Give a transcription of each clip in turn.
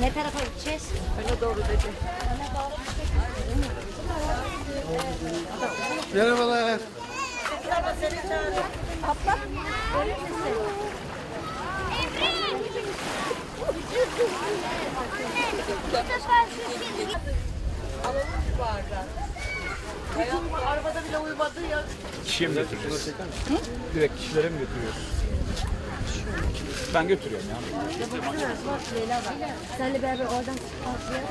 Ne tarafa gideceğiz? Öne doğru dedi. Merhabalar. Abla, verir misin? Arabada bile uyumadı ya. Kişiye mi götüreceğiz? Direkt kişilere mi götürüyoruz? Ben götürüyorum ya. Senle beraber oradan karşıya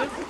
Thank you.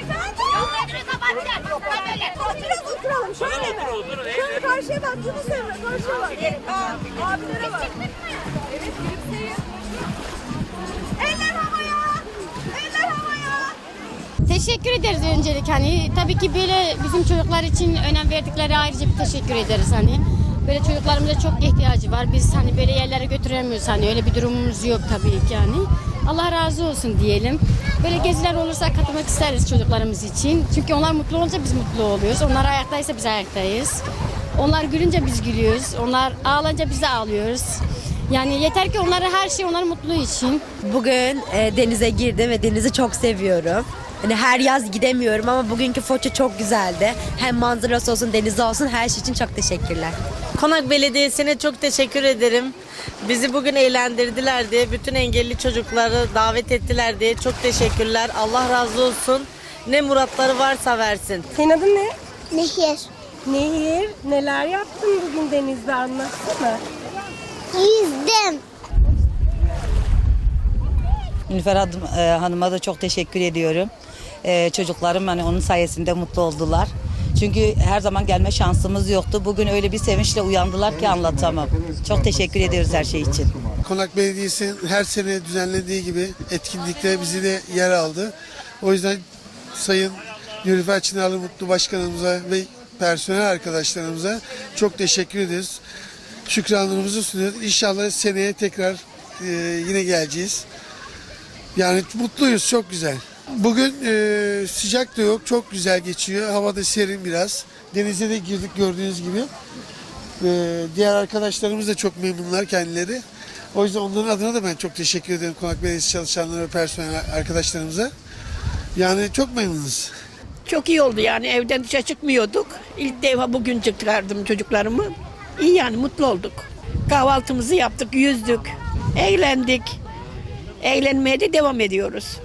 karşıya bak. Yunus Emre karşıya bak. Aa, abilere bak. Evet, gülümseyin. Eller havaya. Eller havaya. Teşekkür ederiz öncelik hani tabii ki böyle bizim çocuklar için önem verdikleri ayrıca bir teşekkür ederiz hani. Böyle çocuklarımıza çok ihtiyacı var. Biz hani böyle yerlere götüremiyoruz hani öyle bir durumumuz yok tabii ki yani. Allah razı olsun diyelim. Böyle geziler olursa katılmak isteriz çocuklarımız için. Çünkü onlar mutlu olunca biz mutlu oluyoruz. Onlar ayaktaysa biz ayaktayız. Onlar gülünce biz gülüyoruz. Onlar ağlayınca biz de ağlıyoruz. Yani yeter ki onları her şey onların mutluluğu için. Bugün e, denize girdim ve denizi çok seviyorum. Hani her yaz gidemiyorum ama bugünkü Foça çok güzeldi. Hem manzarası olsun, denizi olsun her şey için çok teşekkürler. Konak Belediyesi'ne çok teşekkür ederim. Bizi bugün eğlendirdiler diye, bütün engelli çocukları davet ettiler diye çok teşekkürler. Allah razı olsun. Ne muratları varsa versin. Senin adın ne? Nehir. Nehir. Neler yaptın bugün denizde anlatsana. Yüzdüm. Nilüfer e, Hanım'a da çok teşekkür ediyorum. E, çocuklarım hani onun sayesinde mutlu oldular. Çünkü her zaman gelme şansımız yoktu. Bugün öyle bir sevinçle uyandılar ki anlatamam. Çok teşekkür ediyoruz her şey için. Konak Belediyesi'nin her sene düzenlediği gibi etkinlikte bizi de yer aldı. O yüzden Sayın Nilüfer Çınarlı Mutlu Başkanımıza ve personel arkadaşlarımıza çok teşekkür ederiz. Şükranlarımızı sunuyoruz. İnşallah seneye tekrar e, yine geleceğiz. Yani mutluyuz, çok güzel. Bugün e, sıcak da yok, çok güzel geçiyor. Hava da serin biraz. Denize de girdik gördüğünüz gibi. Ee, diğer arkadaşlarımız da çok memnunlar kendileri. O yüzden onların adına da ben çok teşekkür ederim Konak Belediyesi çalışanları ve personel arkadaşlarımıza. Yani çok memnunuz. Çok iyi oldu yani evden dışarı çıkmıyorduk. İlk defa bugün çıkardım çocuklarımı. İyi yani mutlu olduk. Kahvaltımızı yaptık, yüzdük, eğlendik. Eğlenmeye de devam ediyoruz.